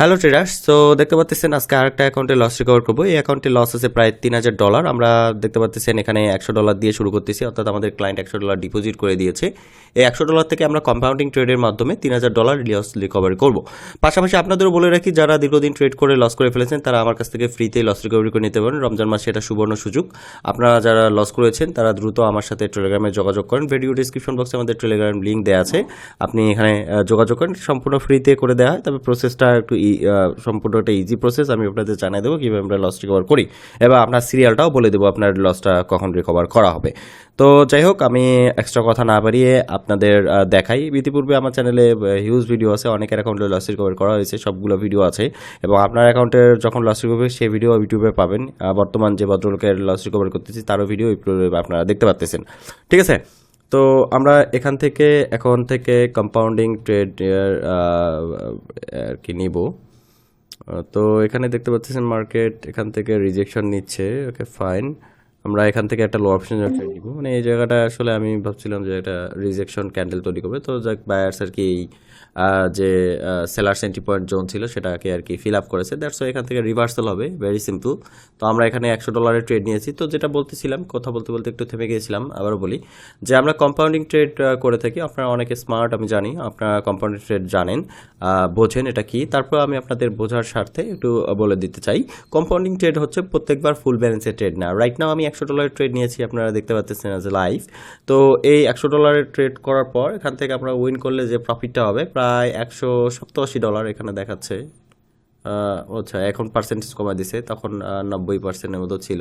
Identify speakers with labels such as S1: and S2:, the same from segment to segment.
S1: Hello traders তো দেখতে পাচ্ছেন আজকে আরেকটা অ্যাকাউন্টে লস রিকভার করব। এই অ্যাকাউন্টে লস আছে প্রায় তিন হাজার ডলার আমরা দেখতে পাচ্ছেন এখানে একশো ডলার দিয়ে শুরু করতেছি। অর্থাৎ আমাদের ক্লায়েন্ট একশো ডলার ডিপোজিট করে দিয়েছে। এই একশো ডলার থেকে আমরা কম্পাউন্ডিং ট্রেডের মাধ্যমে তিন হাজার ডলার লস রিকভারি করব। পাশাপাশি আপনাদেরও বলে রাখি, যারা দীর্ঘদিন ট্রেড করে লস করে ফেলেছেন, তারা আমার কাছ থেকে ফ্রিতে লস রিকভারি করে নিতে পারেন। রমজান মাসে এটা সুবর্ণ সুযোগ। আপনারা যারা লস করেছেন, তারা দ্রুত আমার সাথে টেলিগ্রামে যোগাযোগ করেন। ভিডিও ডিসক্রিপশন বক্সে আমাদের টেলিগ্রাম লিঙ্ক দেওয়া আছে। আপনি এখানে যোগাযোগ করেন। সম্পূর্ণ ফ্রিতে করে দেওয়া হয়। তবে প্রসেসটা একটু সম্পূর্ণ একটা ইজি প্রসেস আমি আপনাদের জানিয়ে দেবো কীভাবে আমরা লস রিকভার করি। এবং আপনার সিরিয়ালটাও বলে দেবো আপনার লসটা কখন রিকভার করা হবে। তো যাই হোক, আমি এক্সট্রা কথা না বাড়িয়ে আপনাদের দেখাই। ইতিপূর্বে আমার চ্যানেলে হিউজ ভিডিও আছে, অনেকের অ্যাকাউন্টে লস রিকভার করা হয়েছে, সবগুলো ভিডিও আছে। এবং আপনার অ্যাকাউন্টের যখন লস রিকভারি সেই ভিডিও ইউটিউবে পাবেন। বর্তমান যে ভদ্রলোকের লস রিকভার করতেছি, তারও ভিডিও আপনারা দেখতে পাচ্ছেন ঠিক আছে? তো আমরা এখান থেকে, এখন থেকে কম্পাউন্ডিং ট্রেড আর কি নিব। তো এখানে দেখতে পাচ্ছেন মার্কেট এখান থেকে রিজেকশন নিচ্ছে ওকে ফাইন আমরা এখান থেকে একটা লো অপশন ট্রেড নিব। মানে এই জায়গাটা আসলে আমি ভাবছিলাম যে এটা রিজেকশন ক্যান্ডেল তৈরি করবে। তো যাক বায়ার্স আর কি এই, যে সেলার সেন্টি পয়েন্ট জোন ছিল সেটাকে আর কি ফিল আপ করেছে। দ্যাটস এখান থেকে রিভার্সাল হবে ভেরি সিম্পল তো আমরা এখানে একশো ডলারের ট্রেড নিয়েছি। তো যেটা বলতেছিলাম কথা বলতে বলতে একটু থেমে গিয়েছিলাম আবারও বলি যে আমরা কম্পাউন্ডিং ট্রেড করে থাকি। আপনারা অনেকে স্মার্ট আমি জানি আপনারা কম্পাউন্ডিং ট্রেড জানেন বোঝেন এটা কি। তারপর আমি আপনাদের বোঝার স্বার্থে একটু বলে দিতে চাই। কম্পাউন্ডিং ট্রেড হচ্ছে প্রত্যেকবার ফুল ব্যালেন্সের ট্রেড না। রাইট নাও আমি একশো ডলারের ট্রেড নিয়েছি, আপনারা দেখতে পাচ্ছেন এ লাইভ তো এই একশো ডলারের ট্রেড করার পর এখান থেকে আপনারা উইন করলে যে প্রফিটটা হবে, প্রায় একশো সপ্তাশি ডলার এখানে দেখাচ্ছে। আচ্ছা এখন পার্সেন্টেজ কমা দিছে, তখন নব্বই পার্সেন্টের মতো ছিল।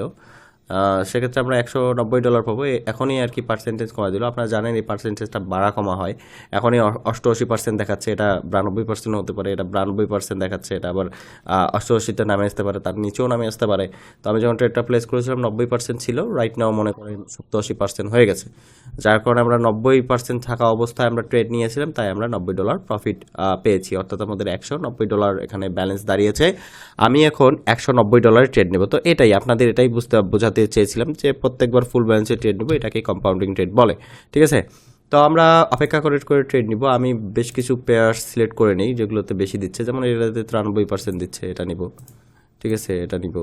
S1: সেক্ষেত্রে আমরা একশো নব্বই ডলার পাবো। এখনই আর কি পার্সেন্টেজ কমা দিল। আপনারা জানেন এই পার্সেন্টেজটা বাড়া কমা হয়। এখনই অষ্টআশি পার্সেন্ট দেখাচ্ছে। এটা বিরানব্বই পার্সেন্ট হতে পারে, এটা বিরানব্বই পার্সেন্ট দেখাচ্ছে, এটা আবার অষ্টআশিতে নামে আসতে পারে, তার নিচেও নামে আসতে পারে। তো আমি যখন ট্রেডটা প্লেস করেছিলাম, নব্বই পার্সেন্ট ছিল। রাইট নাও মনে করেন সপ্তাশি পার্সেন্ট হয়ে গেছে। যার কারণে আমরা নব্বই পার্সেন্ট থাকা অবস্থায় আমরা ট্রেড নিয়েছিলাম, তাই আমরা নব্বই ডলার প্রফিট পেয়েছি। অর্থাৎ আমাদের একশো নব্বই ডলার এখানে ব্যালেন্স দাঁড়িয়েছে। আমি এখন একশো নব্বই ডলারের ট্রেড নেব। তো এটাই, আপনাদের এটাই বুঝতে বোঝাতে চেয়েছিলাম যে প্রত্যেকবার ফুল ব্যালেন্সে ট্রেড নেব এটাকে কম্পাউন্ডিং ট্রেড বলে, ঠিক আছে? তো আমরা অপেক্ষা করে করে ট্রেড নিব। আমি বেশ কিছু পেয়ার সিলেক্ট করে নিই, যেগুলোতে বেশি দিচ্ছে। যেমন এটাতে তিরানব্বই পার্সেন্ট দিচ্ছে, এটা নিব, ঠিক আছে? এটা নিব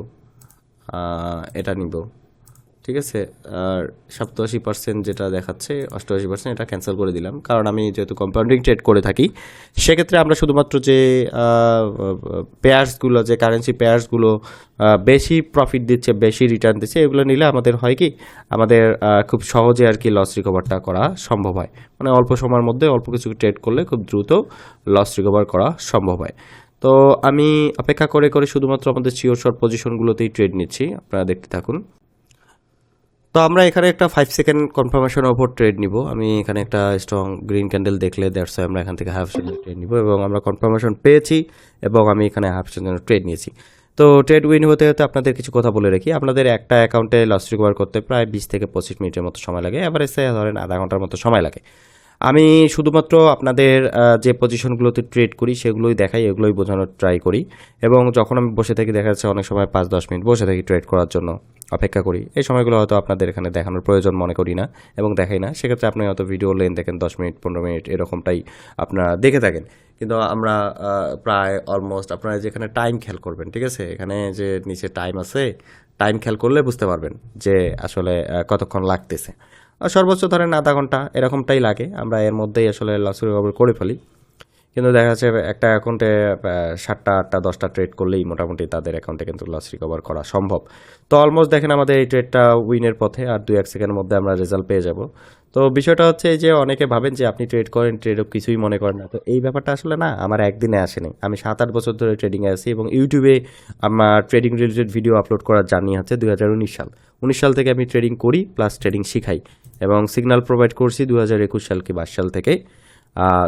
S1: এটা নিব। ঠিক আছে? আর সপ্তাশি পার্সেন্ট যেটা দেখাচ্ছে, অষ্টআশি পার্সেন্ট এটা ক্যান্সেল করে দিলাম। কারণ আমি যেহেতু কম্পাউন্ডিং ট্রেড করে থাকি, সেক্ষেত্রে আমরা শুধুমাত্র যে পেয়ার্সগুলো যে কারেন্সি পেয়ার্সগুলো বেশি প্রফিট দিচ্ছে, বেশি রিটার্ন দিচ্ছে, এগুলো নিলে আমাদের হয় কি, আমাদের খুব সহজে আর কি লস রিকভারটা করা সম্ভব হয়। মানে অল্প সময়ের মধ্যে অল্প কিছু ট্রেড করলে খুব দ্রুত লস রিকভার করা সম্ভব হয়। তো আমি অপেক্ষা করে করে শুধুমাত্র আমাদের চিওর শর্ট পজিশনগুলোতেই ট্রেড নিচ্ছি। আপনারা দেখতে থাকুন। তো আমরা এখানে একটা ফাইভ সেকেন্ড কনফার্মেশনের ওপর ট্রেড নিব। আমি এখানে একটা স্ট্রং গ্রিন ক্যান্ডেল দেখলে দ্যাটস আমরা এখান থেকে হাফ সেকেন্ড ট্রেড নিব এবং আমরা কনফার্মেশন পেয়েছি এবং আমি এখানে হাফ সেকেন্ড ট্রেড নিয়েছি। তো ট্রেড উইন হতে হতে আপনাদের কিছু কথা বলে রাখি। আপনাদের একটা অ্যাকাউন্টে লস রিকভার করতে প্রায় বিশ থেকে পঁচিশ মিনিটের মতো সময় লাগে। এভারেজে ধরেন আধা ঘণ্টার মতো সময় লাগে। আমি শুধুমাত্র আপনাদের যে পজিশনগুলোতে ট্রেড করি সেগুলোই দেখাই, এগুলোই বোঝানোর ট্রাই করি। এবং যখন আমি বসে থাকি, দেখা যাচ্ছে অনেক সময় পাঁচ দশ মিনিট বসে থাকি ট্রেড করার জন্য অপেক্ষা করি। এই সময়গুলো হয়তো আপনাদের এখানে দেখানোর প্রয়োজন মনে করি না এবং দেখাই না। সেক্ষেত্রে আপনি হয়তো ভিডিও লেন দেখেন, দশ মিনিট, পনেরো মিনিট, এরকমটাই আপনারা দেখে থাকেন। কিন্তু আমরা প্রায় অলমোস্ট আপনারা যেখানে টাইম খেয়াল করবেন, ঠিক আছে? এখানে যে নিচে টাইম আছে টাইম খেয়াল করলে বুঝতে পারবেন যে আসলে কতক্ষণ লাগতেছে। সর্বোচ্চ ধরেন আধা ঘণ্টা এরকমটাই লাগে। আমরা এর মধ্যেই আসলে লস রিকভার করে ফেলি। কিন্তু দেখা যাচ্ছে একটা অ্যাকাউন্টে সাতটা, আটটা, দশটা ট্রেড করলেই মোটামুটি তাদের অ্যাকাউন্টে কিন্তু লস রিকভার করা সম্ভব। তো অলমোস্ট দেখেন আমাদের এই ট্রেডটা উইনের পথে আর দুই, এক সেকেন্ডের মধ্যে আমরা রেজাল্ট পেয়ে যাব। তো বিষয়টা হচ্ছে যে অনেকে ভাবেন যে আপনি ট্রেড করেন ট্রেড কিছুই মনে করেন না। তো এই ব্যাপারটা আসলে না আমার একদিনে আসেনি। আমি সাত আট বছর ধরে ট্রেডিংয়ে আছি এবং ইউটিউবে আমার ট্রেডিং রিলেটেড ভিডিও আপলোড করার জার্নি হচ্ছে দু হাজার উনিশ সাল। উনিশ সাল থেকে আমি ট্রেডিং করি প্লাস ট্রেডিং শিখাই। এবং সিগন্যাল প্রোভাইড করছি দু হাজার একুশ সাল কি বাইশ সাল থেকে।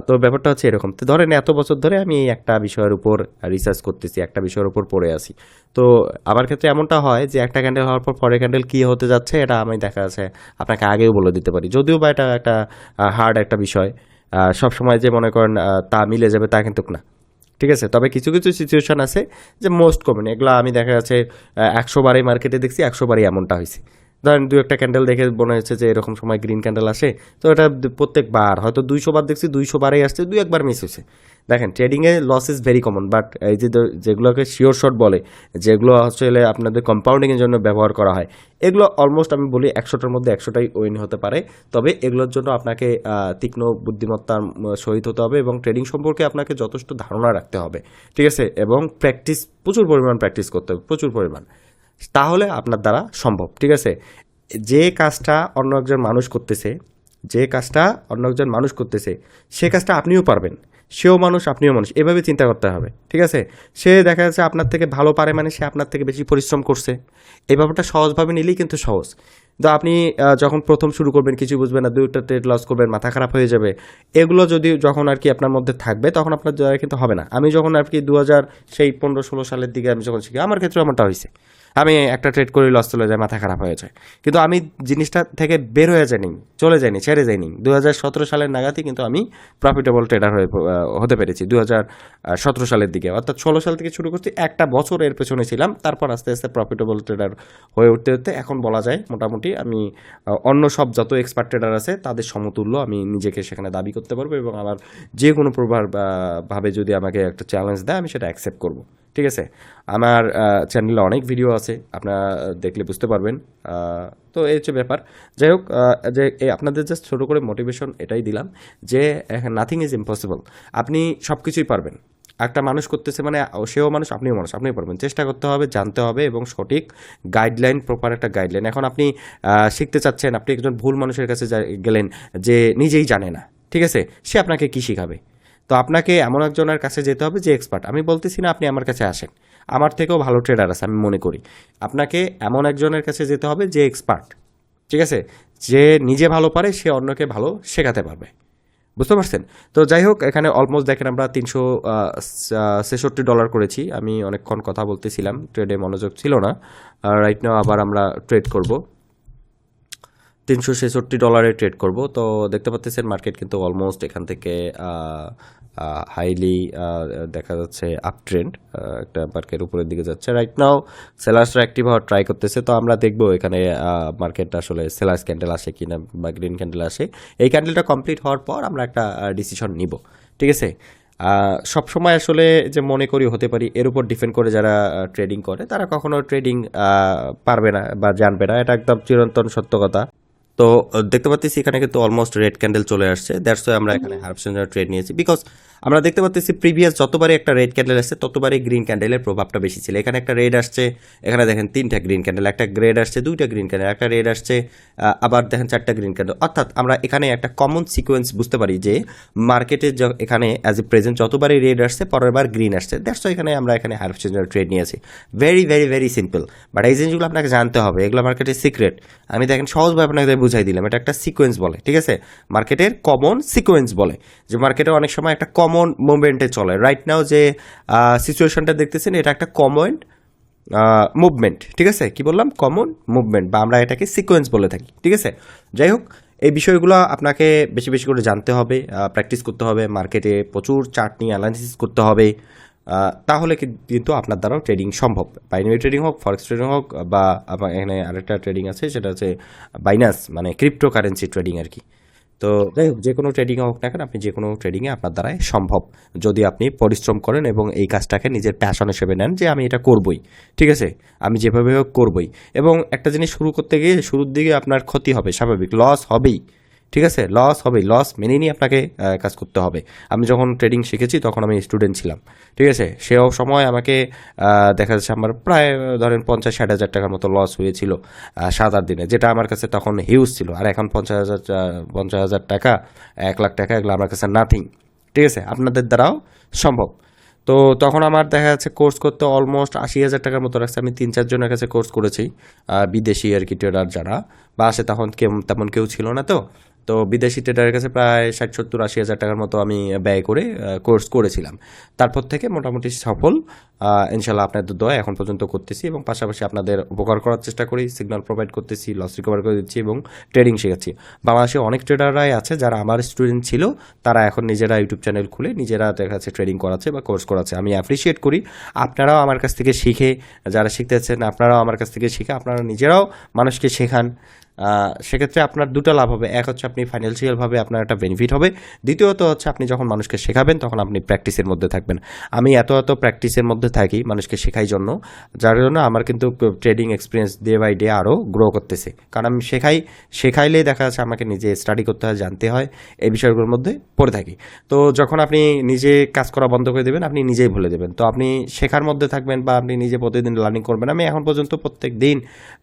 S1: তো ব্যাপারটা হচ্ছে এরকম। তো ধরেন এত বছর ধরে আমি একটা বিষয়ের উপর রিসার্চ করতেছি, একটা বিষয়ের উপর পড়ে আছি। তো আমার ক্ষেত্রে এমনটা হয় যে একটা ক্যান্ডেল হওয়ার পর পরের ক্যান্ডেল কী হতে যাচ্ছে এটা আমি দেখা যাচ্ছে আপনাকে আগেও বলে দিতে পারি। যদিও বা এটা একটা হার্ড একটা বিষয় সব সময় যে মনে করেন তা মিলে যাবে তা কিন্তু না। ঠিক আছে? তবে কিছু কিছু সিচুয়েশন আছে যে মোস্ট কমন এগুলো আমি দেখা যাচ্ছে একশো বারে মার্কেটে দেখছি, একশো বারই এমনটা হয়েছে ধরেন দু একটা ক্যান্ডেল দেখে মনে হচ্ছে যে এরকম সময় গ্রিন ক্যান্ডেল আসে, তো এটা প্রত্যেকবার, হয়তো দুইশো বার দেখছি, দুইশো বারেই আসছে, দুই একবার মিস হয়েছে। দেখেন ট্রেডিংয়ে loss is very common but এই যে যেগুলোকে শিওর শট বলে, যেগুলো আসলে আপনাদের কম্পাউন্ডিংয়ের জন্য ব্যবহার করা হয়, এগুলো অলমোস্ট আমি বলি একশোটার মধ্যে একশোটাই ওয়েন হতে পারে। তবে এগুলোর জন্য আপনাকে তীক্ষ্ণ বুদ্ধিমত্তার সহিত হতে হবে এবং ট্রেডিং সম্পর্কে আপনাকে যথেষ্ট ধারণা রাখতে হবে। ঠিক আছে? এবং প্র্যাকটিস প্রচুর পরিমাণ প্র্যাকটিস করতে হবে, প্রচুর পরিমাণ। তাহলে আপনার দ্বারা সম্ভব, ঠিক আছে? যে কাজটা অন্য একজন মানুষ করতেছে, যে কাজটা অন্য একজন মানুষ করতেছে, সে কাজটা আপনিও পারবেন, সেও মানুষ, আপনিও মানুষ, এভাবে চিন্তা করতে হবে, ঠিক আছে? সে দেখা যাচ্ছে আপনার থেকে ভালো পারে মানে সে আপনার থেকে বেশি পরিশ্রম করছে, এই ব্যাপারটা সহজভাবে নিলেই কিন্তু সহজ। তো আপনি যখন প্রথম শুরু করবেন, কিছু বুঝবেন না, দুইটা ট্রেড লস করবেন, মাথা খারাপ হয়ে যাবে, এগুলো যদি যখন আর কি আপনার মধ্যে থাকবে, তখন আপনার দ্বারা কিন্তু হবে না। আমি যখন আর কি দু হাজার সেই পনেরো ষোলো সালের দিকে আমি যখন শিখি, আমার ক্ষেত্রে এমনটা হয়েছে। আমি একটা ট্রেড করে লস চলে যায়, মাথা খারাপ হয়ে যায়। কিন্তু আমি জিনিসটা থেকে বের হয়ে যাইনি, চলে যাইনি, ছেড়ে যাইনি। দু হাজার সতেরো সালের নাগাদই কিন্তু আমি প্রফিটেবল ট্রেডার হয়ে হতে পেরেছি দু হাজার সতেরো সালের দিকে। অর্থাৎ ষোলো সাল থেকে শুরু করছি, একটা বছর এর পেছনে ছিলাম, তারপর আস্তে আস্তে প্রফিটেবল ট্রেডার হয়ে উঠতে উঠতে এখন বলা যায় মোটামুটি আমি অন্য সব যত এক্সপার্ট ট্রেডার আছে, তাদের সমতুল্য আমি নিজেকে সেখানে দাবি করতে পারব এবং আমার যে কোনো প্রভাব ভাবে যদি আমাকে একটা চ্যালেঞ্জ দেয়, আমি সেটা অ্যাকসেপ্ট করব। ঠিক আছে? আমার চ্যানেলে অনেক ভিডিও আছে, আপনারা দেখলে বুঝতে পারবেন। তো এই হচ্ছে ব্যাপার। যাই হোক যে এই আপনাদের জাস্ট ছোটো করে মোটিভেশন এটাই দিলাম যে নাথিং ইজ ইম্পসিবল আপনি সব কিছুই পারবেন। একটা মানুষ করতেছে মানে সেও মানুষ, আপনিও মানুষ, আপনিও পারবেন। চেষ্টা করতে হবে, জানতে হবে এবং সঠিক গাইডলাইন প্রপার একটা গাইডলাইন এখন আপনি শিখতে চাচ্ছেন, আপনি একজন ভুল মানুষের কাছে গেলেন যে, নিজেই জানে না। ঠিক আছে? সে আপনাকে কী শিখাবে? তো আপনাকে এমন একজনের কাছে যেতে হবে যে এক্সপার্ট আমি বলতেছি না আপনি আমার কাছে আসেন। আমার থেকেও ভালো ট্রেডার আছে, আমি মনে করি। আপনাকে এমন একজনের কাছে যেতে হবে যে এক্সপার্ট ঠিক আছে? যে নিজে ভালো পারে, সে অন্যকে ভালো শেখাতে পারবে। বুঝতে পারছেন? তো যাই হোক, এখানে অলমোস্ট দেখেন আমরা তিনশো ছেষট্টি ডলার করেছি। আমি অনেকক্ষণ কথা বলতেছিলাম ট্রেডে মনোযোগ ছিল না। রাইট নাও আবার আমরা ট্রেড করব। তিনশো ছেষট্টি ডলারে ট্রেড করব। তো দেখতে পাচ্ছেন মার্কেট কিন্তু অলমোস্ট এখান থেকে হাইলি দেখা যাচ্ছে আপ ট্রেন্ড একটা মার্কেট উপরের দিকে যাচ্ছে। রাইট নাও সেলার্সরা অ্যাক্টিভ হওয়ার ট্রাই করতেছে। তো আমরা দেখব এখানে মার্কেট আসলে সেলার্স ক্যান্ডেল আসে কিনা বা গ্রিন ক্যান্ডেল আসে। এই ক্যান্ডেলটা কমপ্লিট হওয়ার পর আমরা একটা ডিসিশন নিব। ঠিক আছে? সব সময় আসলে যে মনে করি হতে পারি, এর উপর ডিপেন্ড করে যারা ট্রেডিং করে, তারা কখনো ট্রেডিং পারবে না বা জানবে না। এটা একদম চিরন্তন সত্য কথা। তো দেখতে পাচ্ছি এখানে কিন্তু অলমোস্ট রেড ক্যান্ডেল চলে আসছে। দ্যাটস ওয়াই আমরা এখানে হার্বসেন্টার ট্রেড নিয়েছি। বিকজ আমরা দেখতে পাচ্ছি প্রিভিয়াস যতবারই একটা রেড ক্যান্ডেল আসছে, ততবারই গ্রিন ক্যান্ডেলের প্রভাবটা বেশি ছিল। এখানে একটা রেড আসছে, এখানে দেখেন তিনটা গ্রিন ক্যান্ডেল একটা রেড আসছে, দুইটা গ্রিন ক্যান্ডেল একটা রেড আসছে আবার দেখেন চারটা গ্রিন ক্যান্ডেল অর্থাৎ আমরা এখানে একটা কমন সিকোয়েন্স বুঝতে পারি যে মার্কেটে এখানে অ্যাজ এ প্রেজেন্ট যতবারই রেড আসছে, পরের বার গ্রিন আসছে। দ্যাটস ওয়াই এখানে আমরা এখানে হার্বসেন্টার ট্রেড নিয়েছি। Very very very simple but এই জিনিসগুলো আপনাকে জানতে হবে। এগুলো মার্কেটের সিক্রেট আমি দেখেন সহজভাবে আপনাকে বুঝাই দিলাম। এটা একটা সিকোয়েন্স বলে, ঠিক আছে? মার্কেটের কমন সিকোয়েন্স বলে, যে মার্কেটে অনেক সময় একটা কমন মুভমেন্টে চলে। রাইট নাও যে সিচুয়েশনটা দেখতেছেন, এটা একটা কমন মুভমেন্ট ঠিক আছে? কি বললাম? কমন মুভমেন্ট বা আমরা এটাকে সিকোয়েন্স বলে থাকি, ঠিক আছে? যাই হোক, এই বিষয়গুলো আপনাকে বেশি বেশি করে জানতে হবে প্র্যাকটিস করতে হবে মার্কেটে প্রচুর চার্ট নিয়ে অ্যানালিসিস করতে হবে। তাহলে কিন্তু আপনার দ্বারাও ট্রেডিং সম্ভব। বাইনারি ট্রেডিং হোক ফরেক্স ট্রেডিং হোক, বা এখানে আরেকটা ট্রেডিং আছে, সেটা হচ্ছে বাইনাস মানে ক্রিপ্টো কারেন্সি ট্রেডিং আর কি। তো যাই হোক, যে কোনো ট্রেডিংয়ে হোক না কেন, আপনি যে কোনো ট্রেডিংয়ে আপনার দ্বারাই সম্ভব। যদি আপনি পরিশ্রম করেন এবং এই কাজটাকে নিজের প্যাশন হিসেবে নেন যে আমি এটা করবই, ঠিক আছে? আমি যেভাবে হোক করবই। এবং একটা জিনিস শুরু করতে গিয়ে শুরুর দিকে আপনার ক্ষতি হবে, স্বাভাবিক লস হবেই। ঠিক আছে? লস হবে। লস মেনে নিয়ে আপনাকে কাজ করতে হবে। আমি যখন ট্রেডিং শিখেছি, তখন আমি স্টুডেন্ট ছিলাম। ঠিক আছে? সেও সময় আমাকে দেখা যাচ্ছে আমার প্রায়, ধরেন পঞ্চাশ ষাট হাজার টাকার মতো লস হয়েছিল সাত আট দিনে। যেটা আমার কাছে তখন হিউজ ছিল। আর এখন পঞ্চাশ হাজার পঞ্চাশ হাজার টাকা, এক লাখ টাকা এগুলো আমার কাছে নাথিং ঠিক আছে? আপনাদের দ্বারাও সম্ভব। তো তখন আমার দেখা যাচ্ছে কোর্স করতে অলমোস্ট আশি হাজার টাকার মতো রাখছে আমি তিন চারজনের কাছে কোর্স করেছি। বিদেশি আর কি ট্রেডার যারা। বা আসে তখন কেউ, তেমন কেউ ছিল না তো। তো বিদেশি ট্রেডারের কাছে প্রায় ষাট, সত্তর, আশি হাজার টাকার মতো আমি ব্যয় করে কোর্স করেছিলাম। তারপর থেকে মোটামুটি সফল ইনশাল্লাহ আপনাদের দোয়া এখন পর্যন্ত করতেছি এবং পাশাপাশি আপনাদের উপকার করার চেষ্টা করি সিগন্যাল প্রোভাইড করতেছি লস রিকভার করে দিচ্ছি এবং ট্রেডিং শেখাচ্ছি। বাংলাদেশে অনেক ট্রেডাররাই আছে যারা আমার স্টুডেন্ট ছিল, তারা এখন নিজেরা ইউটিউব চ্যানেল খুলে নিজেরা দেখা যাচ্ছে ট্রেডিং করাচ্ছে বা কোর্স করাচ্ছে। আমি অ্যাপ্রিসিয়েট করি, আপনারাও আমার কাছ থেকে শিখে, যারা শিখতেছেন আপনারাও আমার কাছ থেকে শিখে, আপনারা নিজেরাও মানুষকে শেখান। সেক্ষেত্রে আপনার দুটো লাভ হবে। এক হচ্ছে আপনি ফাইন্যান্সিয়ালভাবে আপনার একটা বেনিফিট হবে। দ্বিতীয়ত হচ্ছে আপনি যখন মানুষকে শেখাবেন, তখন আপনি প্র্যাকটিসের মধ্যে থাকবেন। আমি এত এত প্র্যাকটিসের মধ্যে থাকি মানুষকে শেখাই জন্য, যার জন্য আমার কিন্তু trading experience day by day আরও গ্রো করতেছে। কারণ আমি শেখাই, শেখাইলেই দেখা যাচ্ছে আমাকে নিজে স্টাডি করতে হয়, জানতে হয়, এই বিষয়গুলোর মধ্যে পড়ে থাকি। তো যখন আপনি নিজে কাজ করা বন্ধ করে দেবেন, আপনি নিজেই ভুলে দেবেন। তো আপনি শেখার মধ্যে থাকবেন বা আপনি নিজে প্রতিদিন লার্নিং করবেন, আমি এখন পর্যন্ত প্রত্যেক দিন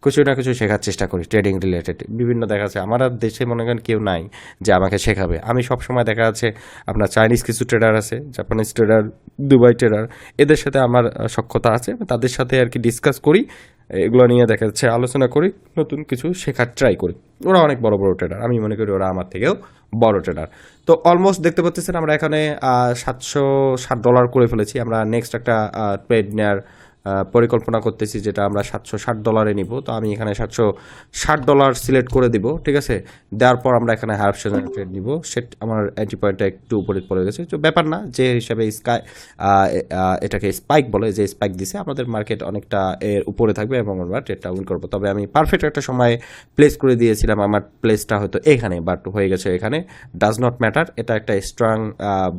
S1: কিছু না কিছু শেখার চেষ্টা করি ট্রেডিং রিলেটেড বিভিন্ন দেখা যাচ্ছে আমার আর দেশে মনে করেন কেউ নাই যে আমাকে শেখাবে। আমি সব সময় দেখা যাচ্ছে আপনার চাইনিজ কিছু ট্রেডার আছে জাপানিজ ট্রেডার দুবাই ট্রেডার এদের সাথে আমার সক্ষতা আছে তাদের সাথে আর কি ডিসকাস করি, এগুলো নিয়ে দেখা যাচ্ছে আলোচনা করি, নতুন কিছু শেখার ট্রাই করি। ওরা অনেক বড় বড় ট্রেডার আমি মনে করি ওরা আমার থেকেও বড় ট্রেডার তো অলমোস্ট দেখতে পাচ্ছেন আমরা এখানে সাতশো ষাট ডলার করে ফেলেছি, আমরা নেক্সট একটা ট্রেড নেওয়ার পরিকল্পনা করতেছি যেটা আমরা সাতশো ষাট ডলারে নিব। তো আমি এখানে সাতশো ষাট ডলার সিলেক্ট করে দিব, ঠিক আছে? দেওয়ার পর আমরা এখানে হাফ সেজন ট্রেড নিব। সেট, আমার অ্যান্টি পয়েন্টটা একটু উপরে পড়ে গেছে। তো ব্যাপার না, যে হিসাবে স্কাই এটাকে স্পাইক বলে, যে স্পাইক দিছে, আমাদের মার্কেট অনেকটা এর উপরে থাকবে এবং আমরা ট্রেডটা উইন করব। তবে আমি পারফেক্ট একটা সময় প্লেস করে দিয়েছিলাম, আমার প্লেসটা হয়তো এখানে বাট হয়ে গেছে এখানে। ডাজ নট ম্যাটার এটা একটা strong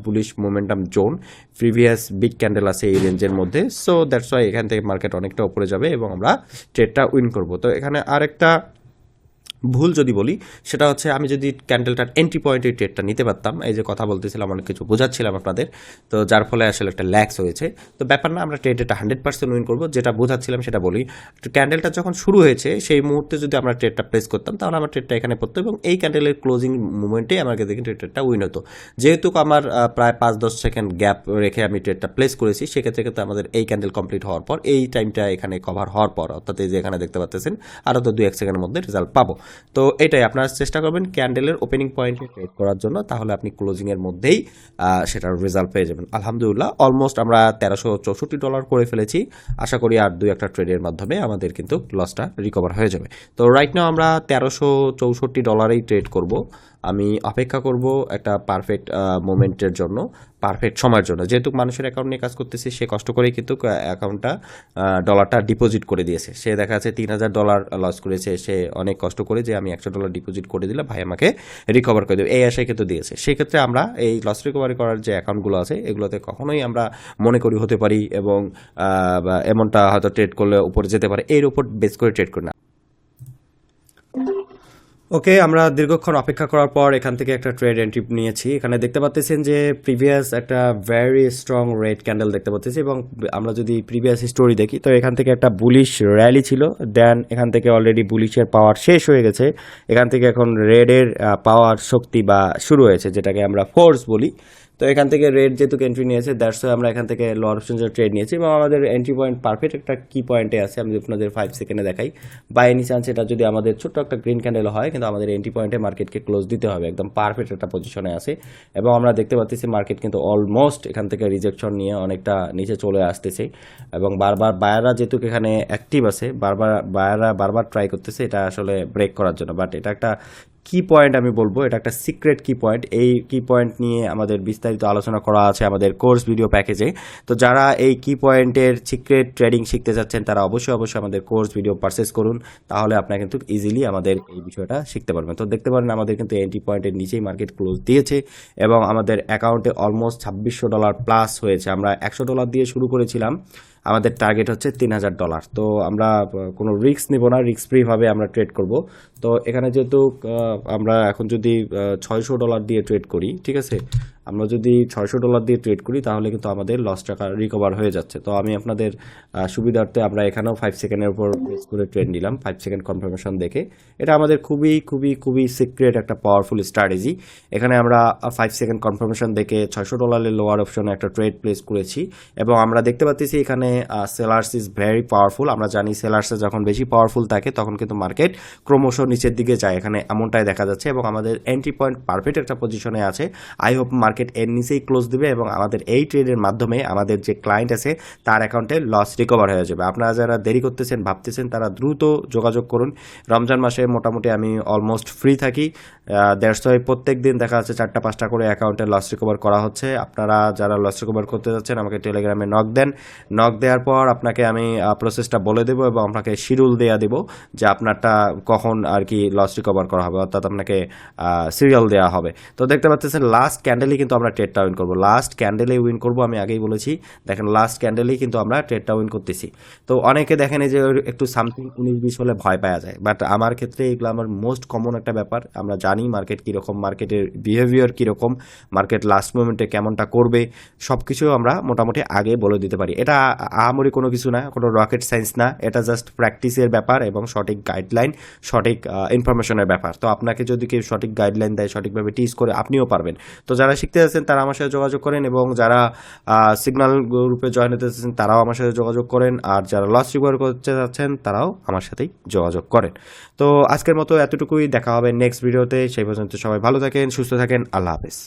S1: bullish momentum zone previous big candle আছে এই রেঞ্জের মধ্যে। সো দ্যাটস ওয়াই এখান থেকে মার্কেট অনেকটা উপরে যাবে এবং আমরা ট্রেডটা উইন করব। তো এখানে আরেকটা ভুল যদি বলি, সেটা হচ্ছে আমি যদি ক্যান্ডেলটার এন্ট্রি পয়েন্টের ট্রেডটা নিতে পারতাম, এই যে কথা বলতেছিলাম, অনেক কিছু বোঝাচ্ছিলাম আপনাদের, তো যার ফলে আসলে একটা ল্যাক্স হয়েছে। তো ব্যাপার না, আমরা ট্রেডটা হান্ড্রেড পার্সেন্ট উইন করব, যেটা বোঝাচ্ছিলাম সেটা বলি। ক্যান্ডেলটা যখন শুরু হয়েছে, সেই মুহূর্তে যদি আমরা ট্রেডটা প্লেস করতাম, তাহলে আমার ট্রেডটা এখানে পড়তো এবং এই ক্যান্ডেলের ক্লোজিং মুভমেন্টে আমাকে দেখে ট্রেডটা উইন হতো। যেহেতু আমার প্রায় পাঁচ দশ সেকেন্ড গ্যাপ রেখে আমি ট্রেডটা প্লেস করেছি, সেক্ষেত্রে কিন্তু আমাদের এই ক্যান্ডেল কমপ্লিট হওয়ার পর, এই টাইমটা এখানে কভার হওয়ার পর, অর্থাৎ এই যে এখানে দেখতে পাচ্ছেন আরও তো দু এক সেকেন্ডের মধ্যে রেজাল্ট পাবো। তো এটাই, আপনারা চেষ্টা করবেন ক্যান্ডেলের ওপেনিং পয়েন্টে ট্রেড করার জন্য, তাহলে আপনি ক্লোজিংয়ের মধ্যেই সেটার রেজাল্ট পেয়ে যাবেন। আলহামদুলিল্লাহ অলমোস্ট আমরা তেরোশো চৌষট্টি ডলার করে ফেলেছি। আশা করি আর দুই একটা ট্রেডের মাধ্যমে আমাদের কিন্তু লসটা রিকভার হয়ে যাবে। তো রাইট নাও আমরা তেরোশো চৌষট্টি ডলারেই ট্রেড করব। আমি অপেক্ষা করব একটা পারফেক্ট মোমেন্টের জন্য পারফেক্ট সময়ের জন্য। যেহেতু মানুষের অ্যাকাউন্ট নিয়ে কাজ করতেছি, সে কষ্ট করে কিন্তু অ্যাকাউন্টটা ডলারটা ডিপোজিট করে দিয়েছে। সে দেখা যাচ্ছে তিন হাজার ডলার লস করেছে। সে অনেক কষ্ট করে যে আমি একশো ডলার ডিপোজিট করে দিলে ভাই আমাকে রিকভার করে দেবে। এই আশায় কিন্তু দিয়েছে। সেক্ষেত্রে আমরা এই লস রিকভারি করার যে অ্যাকাউন্টগুলো আছে, এগুলোতে কখনোই আমরা মনে করি হতে পারি এবং এমনটা হয়তো ট্রেড করলে উপরে যেতে পারে। এর উপর বেস করে ট্রেড করি না। ওকে, আমরা দীর্ঘক্ষণ অপেক্ষা করার পর এখান থেকে একটা ট্রেড এন্ট্রি নিয়েছি। এখানে দেখতে পাচ্ছেন যে প্রিভিয়াস একটা ভেরি স্ট্রং রেড ক্যান্ডেল দেখতে পাচ্ছি এবং আমরা যদি প্রিভিয়াস স্টোরি দেখি, তো এখান থেকে একটা বুলিশ র্যালি ছিল। দেন এখান থেকে অলরেডি বুলিশের পাওয়ার শেষ হয়ে গেছে। এখান থেকে এখন রেডের পাওয়ার শক্তি বা শুরু হয়েছে, যেটাকে আমরা ফোর্স বলি। তো এখান থেকে রেড যেহেতু এন্ট্রি নিয়েছে দ্যাটস আমরা এখান থেকে লোয়ার অপশনসের ট্রেড নিয়েছি এবং আমাদের এন্ট্রি পয়েন্ট পারফেক্ট একটা কি পয়েন্টে আছে, আমি আপনাদের ফাইভ সেকেন্ডে দেখাই। বাই এনি চান্স এটা যদি আমাদের ছোট্ট একটা গ্রিন ক্যান্ডেল হয়, কিন্তু আমাদের এন্ট্রি পয়েন্টে মার্কেটকে ক্লোজ দিতে হবে, একদম পারফেক্ট একটা পজিশনে আছে। এবং আমরা দেখতে পাচ্ছি মার্কেট কিন্তু অলমোস্ট এখান থেকে রিজেকশন নিয়ে অনেকটা নিচে চলে আসতেছে। এবং বারবার বায়াররা যেহেতু এখানে অ্যাক্টিভ আছে, বারবার বায়াররা বারবার ট্রাই করতেছে, এটা আসলে ব্রেক করার জন্য। বাট এটা একটা কি পয়েন্ট আমি বলব, এটা একটা সিক্রেট কি পয়েন্ট এই কি পয়েন্ট নিয়ে আমাদের বিস্তারিত আলোচনা করা আছে আমাদের কোর্স ভিডিও প্যাকেজে তো যারা এই কি পয়েন্টের সিক্রেট ট্রেডিং শিখতে চাচ্ছেন তারা অবশ্যই অবশ্যই আমাদের কোর্স ভিডিও পারচেস করুন। তাহলে আপনারা কিন্তু ইজিলি আমাদের এই বিষয়টা শিখতে পারবেন। তো দেখতে পারেন, আমাদের কিন্তু এন্ট্রি পয়েন্টের নিচেই মার্কেট ক্লোজ দিয়েছে এবং আমাদের অ্যাকাউন্টে অলমোস্ট ছাব্বিশশো ডলার প্লাস হয়েছে। আমরা একশো ডলার দিয়ে শুরু করেছিলাম। আমাদের টার্গেট হচ্ছে তিন হাজার ডলার তো আমরা কোনো রিক্স নিব না রিক্স ফ্রিভাবে আমরা ট্রেড করব। তো এখানে যেহেতু আমরা এখন যদি ছয়শো ডলার দিয়ে ট্রেড করি, ঠিক আছে? আমরা যদি ছয়শো ডলার দিয়ে ট্রেড করি, তাহলে কিন্তু আমাদের লস টাকা রিকভার হয়ে যাচ্ছে। তো আমি আপনাদের সুবিধার্থে আমরা এখানেও ফাইভ সেকেন্ডের উপর বেস করে ট্রেড নিলাম। ফাইভ সেকেন্ড কনফার্মেশন দেখে। এটা আমাদের খুবই খুবই খুবই সিক্রেট একটা পাওয়ারফুল স্ট্র্যাটেজি এখানে আমরা ফাইভ সেকেন্ড কনফার্মেশন দেখে ছয়শো ডলারের লোয়ার অপশনে একটা ট্রেড প্লেস করেছি। এবং আমরা দেখতে পাচ্ছি এখানে সেলার্স ইজ ভেরি পাওয়ারফুল আমরা জানি সেলার্সে যখন বেশি পাওয়ারফুল থাকে, তখন কিন্তু মার্কেট ক্রমশ নিচের দিকে যায়। এখানে এমনটাই দেখা যাচ্ছে। এবং আমাদের এন্ট্রি পয়েন্ট পারফেক্ট একটা পজিশনে আছে। আই হোপ মার্কেট এর নিচেই ক্লোজ দিবে এবং আমাদের এই ট্রেডের মাধ্যমে আমাদের যে ক্লায়েন্ট আছে, তার অ্যাকাউন্টে লস রিকভার হয়ে যাবে। আপনারা যারা দেরি করতেছেন, ভাবতেছেন, তারা দ্রুত যোগাযোগ করুন। রমজান মাসে মোটামুটি আমি অলমোস্ট ফ্রি থাকি। দেড়শো প্রত্যেক দিন দেখা যাচ্ছে চারটা, পাঁচটা করে অ্যাকাউন্টে লস রিকভার করা হচ্ছে। আপনারা যারা লস রিকভার করতে যাচ্ছেন, আমাকে টেলিগ্রামে নক দেন। নক দেওয়ার পর আপনাকে আমি প্রসেসটা বলে দেবো এবং আপনাকে শিডিউল দেওয়া দেবো যে আপনারটা কখন আর কি লস রিকভার করা হবে। অর্থাৎ আপনাকে সিরিয়াল দেওয়া হবে। তো দেখতে পাচ্ছেন লাস্ট ক্যান্ডেলই কিন্তু আমরা ট্রেডটা উইন করব। লাস্ট ক্যান্ডেলে উইন করব, আমি আগেই বলেছি। দেখেন লাস্ট ক্যান্ডেলেই কিন্তু আমরা ট্রেডটা উইন করতেছি। তো অনেকে দেখেন এই যে একটু সামথিং উনিশ বিশ হলে ভয় পাওয়া যায়। বাট আমার ক্ষেত্রে এগুলো আমার মোস্ট কমন একটা ব্যাপার। আমরা জানি মার্কেট কীরকম মার্কেটের বিহেভিয়ার কীরকম মার্কেট লাস্ট মোমেন্টে কেমনটা করবে সব কিছু আমরা মোটামুটি আগে বলে দিতে পারি। এটা আহামরি কোনো কিছু না, কোনো রকেট সায়েন্স না। এটা জাস্ট প্র্যাকটিসের ব্যাপার এবং সঠিক গাইডলাইন সঠিক ইনফরমেশনের ব্যাপার। তো আপনাকে যদি কেউ সঠিক গাইডলাইন দেয়, সঠিকভাবে টিচ করে, আপনিও পারবেন। তো যারা শিখতে যাচ্ছেন তারা আমার সাথে যোগাযোগ করেন এবং যারা সিগনাল গ্রুপে জয়েন হতে চাচ্ছেন, তারাও আমার সাথে যোগাযোগ করেন। আর যারা লস রিকভার করতে যাচ্ছেন তারাও আমার সাথেই যোগাযোগ করেন। তো আজকের মতো এতটুকুই, দেখা হবে নেক্সট ভিডিওতে সেই পর্যন্ত সবাই ভালো থাকেন, সুস্থ থাকেন, আল্লাহ হাফেজ।